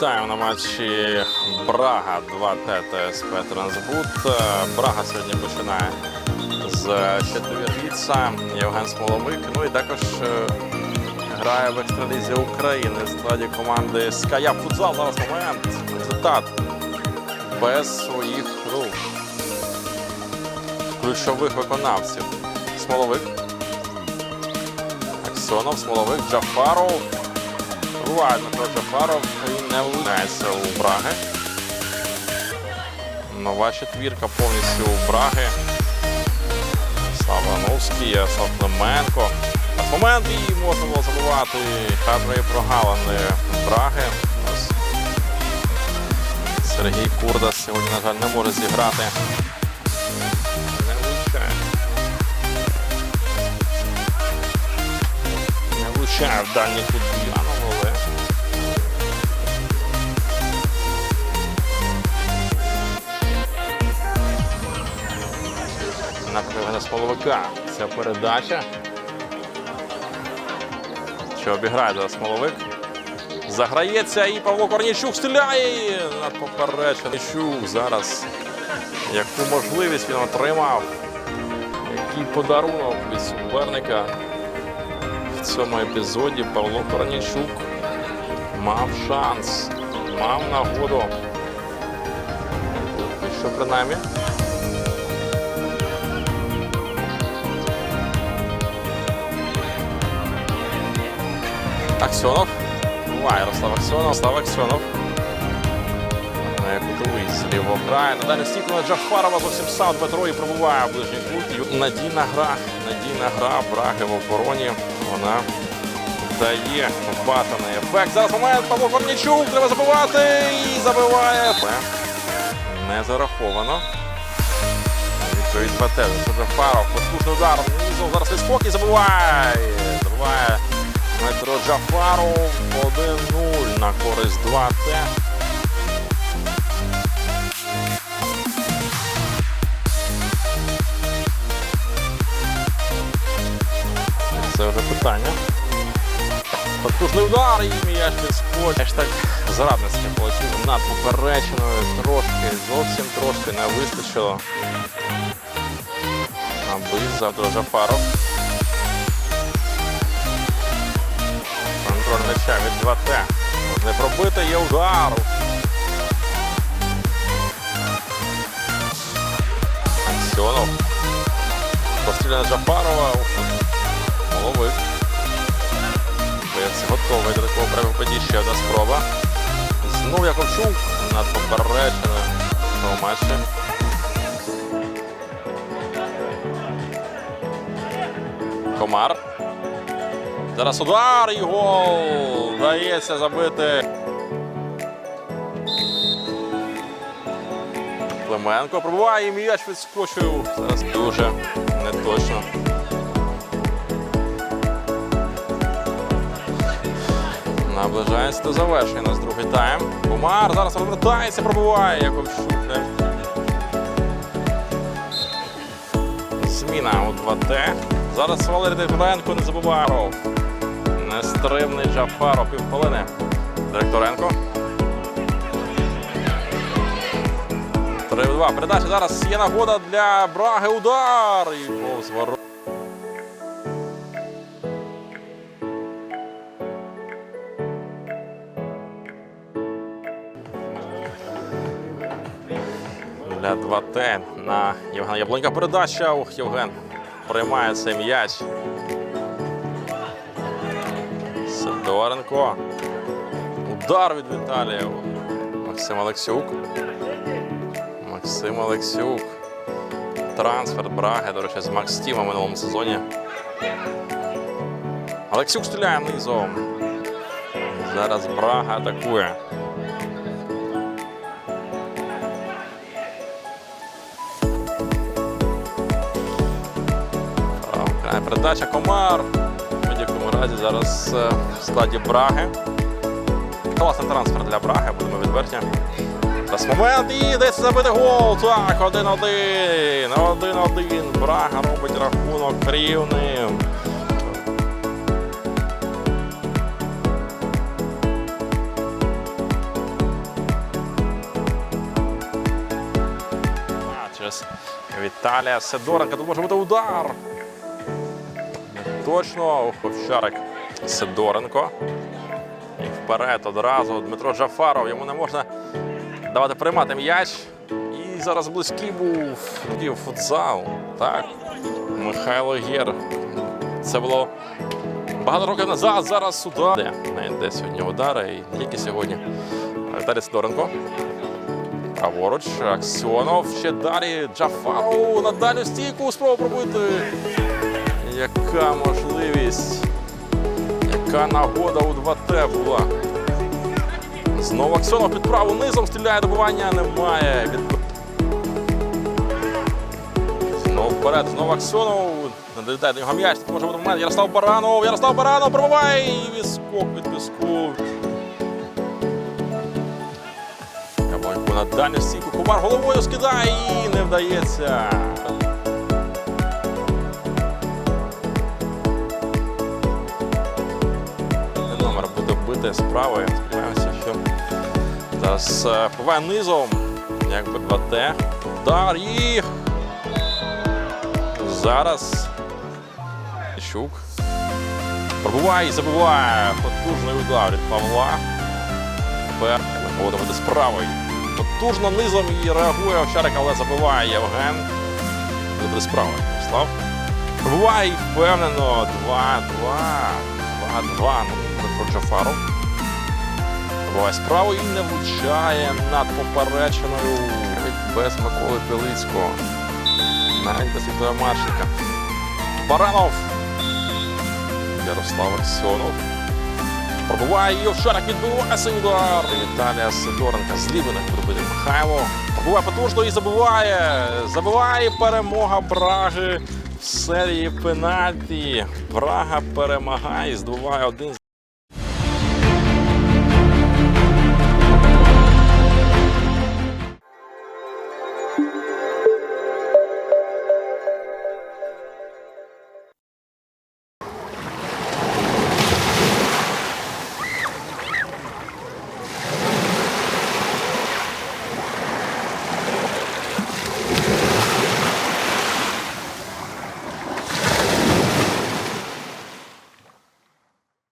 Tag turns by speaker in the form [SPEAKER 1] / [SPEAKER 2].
[SPEAKER 1] Вітаємо на матчі Брага 2 ТТСП Трансбут. Е, Брага сьогодні починає з четвірвіца Євген Смоловик. Ну і також е, грає в екстралізі України в складі команди Ская Футзал. Зараз момент. Результат без своїх ну, ключових виконавців. Смоловик. Аксьонов, Смоловик, Джафаров. Буває Дмитро Джафаров і не влучається у Браги. Нова четвірка повністю у Браги. Слава Новський, Ярослав Клименко. А момент і можна було забувати кадрові прогалини Браги. Сергій Курда сьогодні, на жаль, не може зіграти. Не влучає. Не влучає в дальній кут на Смоловика. Ця передача. Що обіграє зараз Смоловик. Заграється і Павло Корнійчук стріляє на поперечений Корнійчук зараз. Яку можливість він отримав. Який подарунок від суперника. В цьому епізоді Павло Корнійчук мав шанс, мав нагоду. Що принаймні. Аксьонов. Буває Ярослав Аксьонов, Слав Аксьонов. Кутовий грає. На далі стійку на зовсім сам Петро і пробуває в ближній кут. Надійна гра, надійна гра Браги в обороні. Вона дає бажаний ефект. Зараз момент Павло Корнічук. Треба забивати і забиває. Не зараховано. Відповідь Батер. Це Джафаров. Потужний удар. Зараз і забиває. Забиває Дмитро Джафаров. 1-0 на користь 2Т. Це вже питання. Потужний удар і м'яч підскочить. Аж так зрадницьке полетів над попереченою трошки, зовсім трошки не вистачило. Аби завтра Жафаров. М'яча від 2Т. Не пробити, є удар. Аксьонов. Постріляна Джафарова. Головик. Здається, готовий до такого перевипаді. Ще одна спроба. Знов Яковчук над попереченою в матчі. Комар. Зараз удар і гол. Дається забити. Клименко пробуває м'яч відскочив. Зараз дуже неточно. Наближається до завершення нас другий тайм. Комар зараз розвертається, пробуває Яковчук. Зміна у 2Т. Зараз Валерій Дегуренко не забуває. Ров. Нестримний Джафаров півхвилини. Директоренко. 3-2. Передача зараз є нагода для Браги. Удар. І повз. Для 2Т на Євгена Яблонька передача. Ух, Євген приймає цей м'яч. Сидоренко. Удар від Віталія. Максим Олексюк. Максим Олексюк. Трансфер Браги, до речі, з Макс Тіма в минулому сезоні. Олексюк стріляє низом. Зараз Брага атакує. Передача Комар огляді зараз е, в складі Браги. Класний трансфер для Браги, будемо відверті. Зараз момент і йдеться забити гол. Так, 1-1. 1-1. Брага робить рахунок рівним. Віталія Сидоренка. Тут може бути удар. Точно. Овчарик Сидоренко. І вперед одразу Дмитро Джафаров. Йому не можна давати приймати м'яч. І зараз близький був футзал. Так. Михайло Гєр. Це було багато років назад. Зараз. Де? Не йде сьогодні удари. І тільки сьогодні. Віталій Сидоренко. Праворуч. Аксьонов. Ще далі. Джафаров на дальню стійку. Спроба пробити. Яка можливість. Яка нагода у 2Т була. Знову Аксьонов під праву низом стріляє добування. Немає. Знову вперед. Знову Аксьонов. Долітає до нього м'яч. Може бути момент. Ярослав Баранов. Ярослав Баранов пробиває. І Відскок від візку. Кабаньку на дальню стійку. Комар головою скидає і не вдається. Бити справи. Сподіваємося, що зараз е, низом. Якби 2Т. Удар і. Зараз. Щук. Пробуває і забуває. Потужний удар від Павла. Тепер виходимо до справи. Потужно низом і реагує Овчарик, але забиває Євген. Буде справа. Слав. Пробуває і впевнено. 2-2. 2-2. Дмитро Джафаров. Пробуває справу і не влучає над попереченою. Без Миколи Білицького. Навіть без Віктора Марченка. Баранов. Ярослав Аксьонов. Пробуває і Овчарик відбиває удар. Віталія Сидоренка з лівини буде бити Михайло. Пробуває потужно і забиває. Забиває перемога Праги в серії пенальті. Прага перемагає, здобуває один